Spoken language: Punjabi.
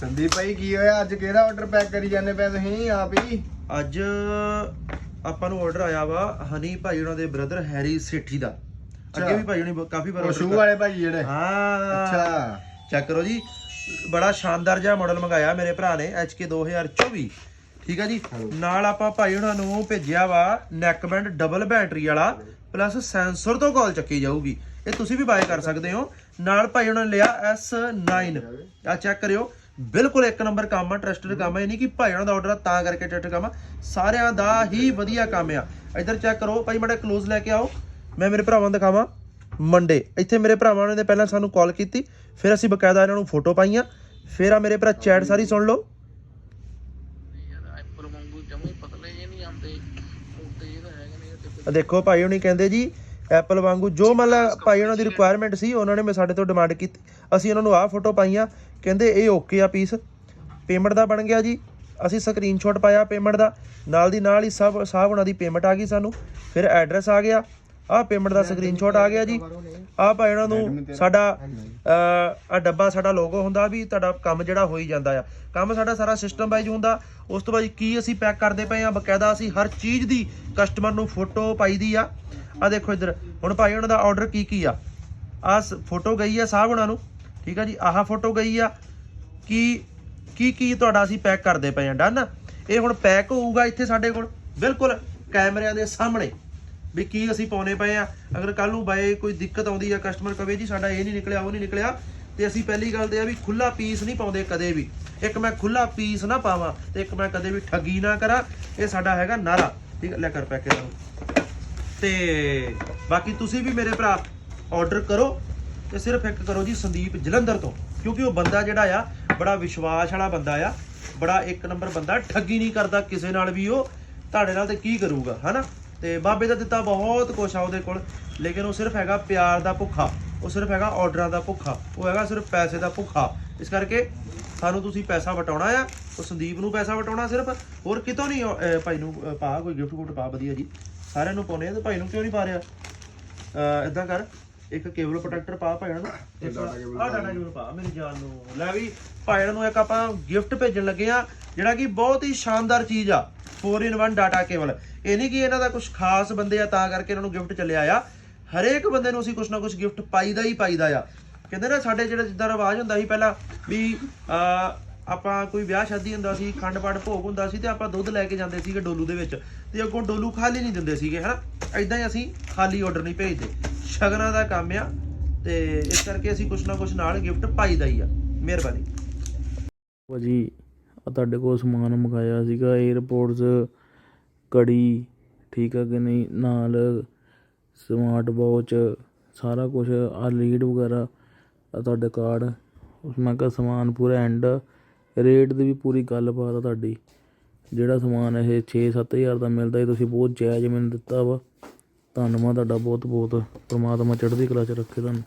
ਸੰਦੀਪ ਭਾਈ ਕੀ ਹੋਇਆ? ਅੱਜ ਕਿਹੜਾ ਆਰਡਰ ਪੈਕ ਕਰੀ ਜਾਂਦੇ ਪਏ ਤੁਸੀਂ? ਆਪ ਹੀ? ਅੱਜ ਆਪਾਂ ਨੂੰ ਆਰਡਰ ਆਇਆ ਵਾ ਹਨੀ ਭਾਈ ਉਹਨਾਂ ਦੇ ਬ੍ਰਦਰ ਹੈਰੀ ਸੇਠੀ ਦਾ। ਅੱਗੇ। ਵੀ ਭਾਈ ਹੁਣੀ ਕਾਫੀ ਵਾਰ ਉਹ ਸ਼ੂ ਵਾਲੇ ਭਾਈ ਜਿਹੜੇ? ਹਾਂ। ਅੱਛਾ। ਚੈੱਕ ਕਰੋ ਜੀ। ਬੜਾ ਸ਼ਾਨਦਾਰ ਜਿਹਾ ਮਾਡਲ ਮੰਗਾਇਆ ਮੇਰੇ ਭਰਾ ਨੇ HK 2024 ਠੀਕ ਆ ਜੀ। ਨਾਲ ਆਪਾਂ ਭਾਈ ਉਹਨਾਂ ਨੂੰ ਭੇਜਿਆ ਵਾ ਨੈਕ ਬੈਂਡ ਡਬਲ ਬੈਟਰੀ ਵਾਲਾ ਪਲੱਸ ਸੈਂਸਰ ਤੋਂ ਕਾਲ ਚੱਕੀ ਜਾਊਗੀ। ਇਹ ਤੁਸੀਂ ਵੀ ਬਾਏ ਕਰ ਸਕਦੇ ਹੋ। ਨਾਲ ਭਾਈ ਉਹਨਾਂ ਨੇ ਲਿਆ S9 ਆ ਚੈੱਕ ਕਰਿਓ। ਬਿਲਕੁਲ ਇੱਕ ਨੰਬਰ ਕੰਮ ਆ ਟਰਸਟਡ ਕੰਮ ਆ ਇਹ ਨਹੀਂ ਕਿ ਭਾਈ ਉਹਨਾਂ ਦਾ ਆਰਡਰ ਆ ਤਾਂ ਕਰਕੇ ਟਰਸਟਡ ਕੰਮ ਆ। ਸਾਰਿਆਂ ਦਾ ਹੀ ਵਧੀਆ ਕੰਮ ਆ। ਇੱਧਰ ਚੈੱਕ ਕਰੋ ਭਾਈ ਮਾੜਾ ক্লোਜ਼ ਲੈ ਕੇ ਆਓ। ਮੈਂ ਮੇਰੇ ਭਰਾਵਾਂ ਨੂੰ ਦਿਖਾਵਾਂ। ਮੰਡੇ ਇੱਥੇ ਮੇਰੇ ਭਰਾਵਾਂ ਨੇ ਪਹਿਲਾਂ ਸਾਨੂੰ ਕਾਲ ਕੀਤੀ ਫਿਰ ਅਸੀਂ ਬਕਾਇਦਾ ਇਹਨਾਂ ਨੂੰ ਫੋਟੋ ਪਾਈਆਂ ਫਿਰ ਆ ਮੇਰੇ ਭਰਾ ਚੈਟ ਸਾਰੀ ਸੁਣ ਲਓ। ਦੇਖੋ ਭਾਈ ਹੁਣੀ ਕਹਿੰਦੇ ਜੀ ਐਪਲ ਵਾਂਗੂ ਜੋ ਮਤਲਬ ਭਾਈ ਉਹਨਾਂ ਦੀ ਰਿਕੁਆਇਰਮੈਂਟ ਸੀ ਉਹਨਾਂ ਨੇ ਮੈਂ ਸਾਡੇ ਤੋਂ ਡਿਮਾਂਡ ਕੀਤੀ। ਅਸੀਂ ਉਹਨਾਂ ਨੂੰ ਆਹ ਫੋਟੋ ਪਾਈਆਂ ਕਹਿੰਦੇ ਇਹ ਓਕੇ ਆ ਪੀਸ ਪੇਮੈਂਟ ਦਾ ਬਣ ਗਿਆ ਜੀ। ਅਸੀਂ ਸਕਰੀਨਸ਼ਾਟ ਪਾਇਆ ਪੇਮੈਂਟ ਦਾ ਨਾਲ ਦੀ ਨਾਲ ਹੀ ਸਭ ਸਾਹਿਬ ਉਹਨਾਂ ਦੀ ਪੇਮੈਂਟ ਆ ਗਈ ਸਾਨੂੰ। ਫਿਰ ਐਡਰੈਸ ਆ ਗਿਆ ਆਹ ਪੇਮੈਂਟ ਦਾ ਸਕਰੀਨਸ਼ਾਟ ਆ ਗਿਆ ਜੀ। ਆਹ ਭਾਈ ਉਹਨਾਂ ਨੂੰ ਸਾਡਾ ਆ ਡੱਬਾ ਸਾਡਾ ਲੋਗੋ ਹੁੰਦਾ ਵੀ ਤੁਹਾਡਾ ਕੰਮ ਜਿਹੜਾ ਹੋਈ ਜਾਂਦਾ ਆ। ਕੰਮ ਸਾਡਾ ਸਾਰਾ ਸਿਸਟਮ ਵਾਈਜ਼ ਹੁੰਦਾ। ਉਸ ਤੋਂ ਬਾਅਦ ਕੀ ਅਸੀਂ ਪੈਕ ਕਰਦੇ ਪਏ ਆ ਬਕਾਇਦਾ ਅਸੀਂ ਹਰ ਚੀਜ਼ ਦੀ ਕਸਟਮਰ ਨੂੰ ਫੋਟੋ ਪਾਈਦੀ ਆ। ਆ ਦੇਖੋ ਇੱਧਰ ਹੁਣ ਭਾਈ ਉਹਨਾਂ ਦਾ ਆਰਡਰ ਕੀ ਕੀ ਆ ਆ ਫੋਟੋ ਗਈ ਆ ਸਾਹਿਬ ਉਹਨਾਂ ਨੂੰ। ਠੀਕ ਆ ਜੀ ਆਹ ਫੋਟੋ ਗਈ ਆ। ਕੀ ਕੀ ਕੀ ਤੁਹਾਡਾ ਅਸੀਂ ਪੈਕ ਕਰਦੇ ਪਏ ਆ ਡਨ ਇਹ ਹੁਣ ਪੈਕ ਹੋਊਗਾ ਇੱਥੇ ਸਾਡੇ ਕੋਲ ਬਿਲਕੁਲ ਕੈਮਰਿਆਂ ਦੇ ਸਾਹਮਣੇ। ਵੀ ਕੀ ਅਸੀਂ ਪਾਉਨੇ ਪਏ ਆ। ਅਗਰ ਕੱਲ ਨੂੰ ਬਾਏ ਕੋਈ ਦਿੱਕਤ ਆਉਂਦੀ ਆ ਕਸਟਮਰ ਕਵੇ ਜੀ ਸਾਡਾ ਇਹ ਨਹੀਂ ਨਿਕਲਿਆ ਉਹ ਨਹੀਂ ਨਿਕਲਿਆ ਤੇ ਅਸੀਂ ਪਹਿਲੀ ਗੱਲ ਤੇ ਆ ਵੀ ਖੁੱਲਾ ਪੀਸ ਨਹੀਂ ਪਾਉਂਦੇ ਕਦੇ ਵੀ। ਇੱਕ ਮੈਂ ਖੁੱਲਾ ਪੀਸ ਨਾ ਪਾਵਾਂ ਤੇ ਇੱਕ ਮੈਂ ਕਦੇ ਵੀ ਠੱਗੀ ਨਾ ਕਰਾਂ ਇਹ ਸਾਡਾ ਹੈਗਾ ਨਾਰਾ। ਠੀਕ ਹੈ, ਲੈ ਕਰ ਪੈਕ ਇਹਨਾਂ ਤੇ ਬਾਕੀ ਤੁਸੀਂ ਵੀ ਮੇਰੇ ਭਰਾ ਆਰਡਰ ਕਰੋ। ਤੇ ਸਿਰਫ ਇੱਕ ਕਰੋ ਜੀ ਸੰਦੀਪ ਜਲੰਧਰ ਤੋਂ, ਕਿਉਂਕਿ ਉਹ ਬੰਦਾ ਜਿਹੜਾ ਆ, ਬੜਾ ਵਿਸ਼ਵਾਸ ਵਾਲਾ ਬੰਦਾ ਆ, ਬੜਾ ਇੱਕ ਨੰਬਰ ਬੰਦਾ, ਠੱਗੀ ਨਹੀਂ ਕਰਦਾ ਕਿਸੇ ਨਾਲ ਵੀ ਉਹ, ਤੁਹਾਡੇ ਨਾਲ ਤੇ ਕੀ ਕਰੂਗਾ, ਹਨਾ? ਤੇ ਬਾਬੇ ਦਾ ਦਿੱਤਾ ਬਹੁਤ ਕੁਛ ਆ ਉਹਦੇ ਕੋਲ, ਲੇਕਿਨ ਉਹ ਸਿਰਫ ਹੈਗਾ ਪਿਆਰ ਦਾ ਭੁੱਖਾ, ਉਹ ਸਿਰਫ ਹੈਗਾ ਆਰਡਰਾਂ ਦਾ ਭੁੱਖਾ, ਉਹ ਹੈਗਾ ਸਿਰਫ ਪੈਸੇ ਦਾ ਭੁੱਖਾ। ਇਸ ਕਰਕੇ ਸਾਨੂੰ ਤੁਸੀਂ ਪੈਸਾ ਵਟਾਉਣਾ ਆ, ਉਹ ਸੰਦੀਪ ਨੂੰ ਪੈਸਾ ਵਟਾਉਣਾ ਸਿਰਫ, ਹੋਰ ਕਿਤੋਂ ਨਹੀਂ ਭਾਈ ਨੂੰ ਪਾ, ਕੋਈ ਗਿਫਟ ਗੁਫਟ ਪਾ, ਵਧੀਆ ਜੀ। ਸਾਰਿਆਂ ਨੂੰ ਪਾਉਣੇ ਆ ਤੇ ਭਾਈ ਨੂੰ ਕਿਉਂ ਨਹੀਂ ਪਾ ਰਿਹਾ? ਇਦਾਂ ਕਰ ਇੱਕ ਕੇਬਲ ਪ੍ਰੋਟੈਕਟਰ ਪਾ ਭਾਈ ਨੂੰ। ਇੱਕ ਆ ਡਾਟਾ ਕੇਬਲ ਪਾ ਮੇਰੀ ਜਾਨ ਨੂੰ। ਲੈ ਵੀ ਭਾਈ ਨੂੰ ਇੱਕ ਆਪਾਂ ਗਿਫਟ ਭੇਜਣ ਲੱਗੇ ਆ ਜਿਹੜਾ ਕਿ ਬਹੁਤ ਹੀ ਸ਼ਾਨਦਾਰ ਚੀਜ਼ ਆ 4 in 1 ਡਾਟਾ ਕੇਬਲ ਇਹ ਨਹੀਂ ਕਿ ਇਹਨਾਂ ਦਾ ਕੁਝ ਖਾਸ ਬੰਦੇ ਆ ਤਾਂ ਕਰਕੇ ਇਹਨਾਂ ਨੂੰ ਗਿਫਟ ਚੱਲਿਆ ਆ। ਹਰੇਕ ਬੰਦੇ ਨੂੰ ਅਸੀਂ ਕੁਝ ਨਾ ਕੁਝ ਗਿਫਟ ਪਾਈਦਾ ਹੀ ਪਾਈਦਾ ਆ। ਕਹਿੰਦੇ ਨਾ ਸਾਡੇ ਜਿਹੜਾ ਜਿੱਦਾਂ ਰਿਵਾਜ ਹੁੰਦਾ ਸੀ ਪਹਿਲਾਂ ਵੀ ਆਪਾਂ ਕੋਈ ਵਿਆਹ ਸ਼ਾਦੀ ਹੁੰਦਾ ਸੀ ਖੰਡ ਪਾਠ ਭੋਗ ਹੁੰਦਾ ਸੀ ਤੇ ਆਪਾਂ ਦੁੱਧ ਲੈ ਕੇ ਜਾਂਦੇ ਸੀਗੇ ਡੋਲੂ ਦੇ ਵਿੱਚ। ਤੇ ਅੱਗੋਂ ਡੋਲੂ ਖਾਲੀ ਨਹੀਂ ਦਿੰਦੇ ਸੀਗੇ ਹਨਾ? ਐਦਾਂ ਹੀ ਅਸੀਂ ਖਾਲੀ ਆਰਡਰ ਨਹੀਂ ਭੇਜਦੇ। ਸ਼ਗਨਾਂ ਦਾ ਕੰਮ ਆ ਤੇ ਇਸ ਕਰਕੇ ਅਸੀਂ ਕੁਛ ਨਾ ਕੁਛ ਨਾਲ ਗਿਫਟ ਪਾਈਦਾ ਹੀ ਆ। ਮਿਹਰਬਾਨੀ। ਭਾਜੀ ਆ ਤੁਹਾਡੇ ਕੋਲ ਸਮਾਨ ਮੰਗਾਇਆ ਸੀਗਾ 에어ਪੋਰਟਸ ਕੜੀ, ਠੀਕ ਆ ਕਿ ਨਹੀਂ? ਨਾਲ ਸਮਾਰਟ ਵਾਚ ਸਾਰਾ ਕੁਝ ਆ ਲੀਡ ਵਗੈਰਾ ਆ ਤੁਹਾਡੇ ਕਾਰਡ ਉਸ ਮੈਂ ਕਿਹਾ ਸਮਾਨ ਪੂਰਾ ਐਂਡ ਰੇਟ ਦੀ ਵੀ ਪੂਰੀ ਗੱਲਬਾਤ ਆ ਤੁਹਾਡੀ। ਜਿਹੜਾ ਸਮਾਨ ਇਹ 6-7000 ਦਾ ਮਿਲਦਾ ਇਹ ਤੁਸੀਂ ਬਹੁਤ ਜਾਇਜ਼ ਮੈਨੂੰ ਦਿੱਤਾ ਵਾ। ਧੰਨਵਾਦ ਤੁਹਾਡਾ ਬਹੁਤ ਬਹੁਤ ਪਰਮਾਤਮਾ ਚੜ੍ਹਦੀ ਕਲਾ ਚ ਰੱਖੇ ਤੁਹਾਨੂੰ।